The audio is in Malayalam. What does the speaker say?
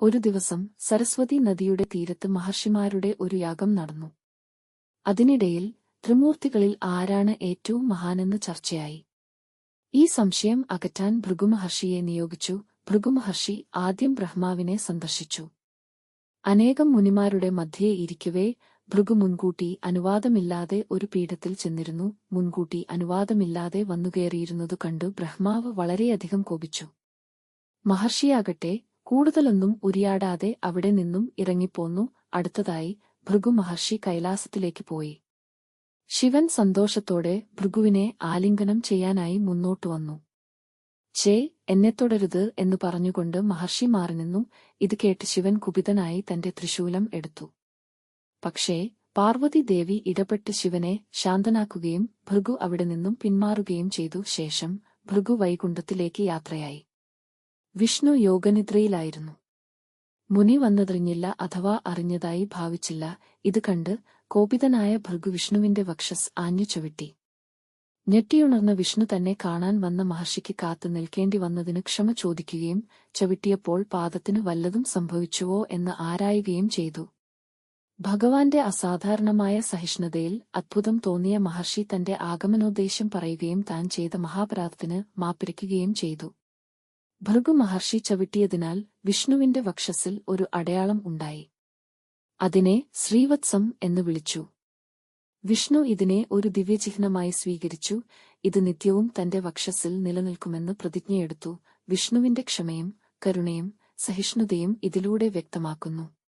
ഒരു ദിവസം സരസ്വതി നദിയുടെ തീരത്ത് മഹർഷിമാരുടെ ഒരു യാഗം നടന്നു. അതിനിടയിൽ ത്രിമൂർത്തികളിൽ ആരാണ് ഏറ്റവും മഹാനെന്ന് ചർച്ചയായി. ഈ സംശയം അകറ്റാൻ ഭൃഗുമഹർഷിയെ നിയോഗിച്ചു ഭൃഗുമഹർഷി ആദ്യം ബ്രഹ്മാവിനെ സന്ദർശിച്ചു. അനേകം മുനിമാരുടെ മധ്യേ ഇരിക്കവേ ഭൃഗു മുൻകൂട്ടി അനുവാദമില്ലാതെ ഒരു പീഠത്തിൽ ചെന്നിരുന്നു. മുൻകൂട്ടി അനുവാദമില്ലാതെ വന്നുകയറിയിരുന്നതു കണ്ടു ബ്രഹ്മാവ് വളരെയധികം കോപിച്ചു. മഹർഷിയാകട്ടെ കൂടുതലൊന്നും ഉരിയാടാതെ അവിടെ നിന്നും ഇറങ്ങിപ്പോന്നു. അടുത്തതായി ഭൃഗു മഹർഷി കൈലാസത്തിലേക്ക് പോയി. ശിവൻ സന്തോഷത്തോടെ ഭൃഗുവിനെ ആലിംഗനം ചെയ്യാനായി മുന്നോട്ടു വന്നു. ചേ എന്നെ തുടരുത് എന്നു പറഞ്ഞുകൊണ്ട് മഹർഷി മാറി നിന്നു. ഇത് കേട്ട് ശിവൻ കുപിതനായി തന്റെ ത്രിശൂലം എടുത്തു. പക്ഷേ പാർവതി ദേവി ഇടപെട്ട് ശിവനെ ശാന്തനാക്കുകയും ഭൃഗു അവിടെ നിന്നും പിന്മാറുകയും ചെയ്തു. ശേഷം ഭൃഗു വൈകുണ്ഠത്തിലേക്ക് യാത്രയായി. വിഷ്ണു യോഗനിദ്രയിലായിരുന്നു. മുനി വന്നതറിഞ്ഞില്ല അഥവാ അറിഞ്ഞതായി ഭാവിച്ചില്ല. ഇത് കണ്ട് കോപിതനായ ഭൃഗു വിഷ്ണുവിന്റെ വക്ഷസ് ആഞ്ഞു ചവിട്ടി. ഞെട്ടിയുണർന്ന വിഷ്ണു തന്നെ കാണാൻ വന്ന മഹർഷിക്ക് കാത്തു നിൽക്കേണ്ടി വന്നതിന് ക്ഷമ ചോദിക്കുകയും ചവിട്ടിയപ്പോൾ പാദത്തിനു വല്ലതും സംഭവിച്ചുവോ എന്ന് ആരായുകയും ചെയ്തു. ഭഗവാന്റെ അസാധാരണമായ സഹിഷ്ണുതയിൽ അത്ഭുതം തോന്നിയ മഹർഷി തന്റെ ആഗമനോദ്ദേശം പറയുകയും താൻ ചെയ്ത മഹാപരാധത്തിന് മാപ്പിരയ്ക്കുകയും ചെയ്തു. ഭൃഗു മഹർഷി ചവിട്ടിയതിനാൽ വിഷ്ണുവിന്റെ വക്ഷസിൽ ഒരു അടയാളം ഉണ്ടായി. അതിനെ ശ്രീവത്സം എന്ന് വിളിച്ചു. വിഷ്ണു ഇതിനെ ഒരു ദിവ്യചിഹ്നമായി സ്വീകരിച്ചു. ഇത് നിത്യവും തന്റെ വക്ഷസിൽ നിലനിൽക്കുമെന്ന് പ്രതിജ്ഞയെടുത്തു. വിഷ്ണുവിന്റെ ക്ഷമയും കരുണയും സഹിഷ്ണുതയും ഇതിലൂടെ വ്യക്തമാക്കുന്നു.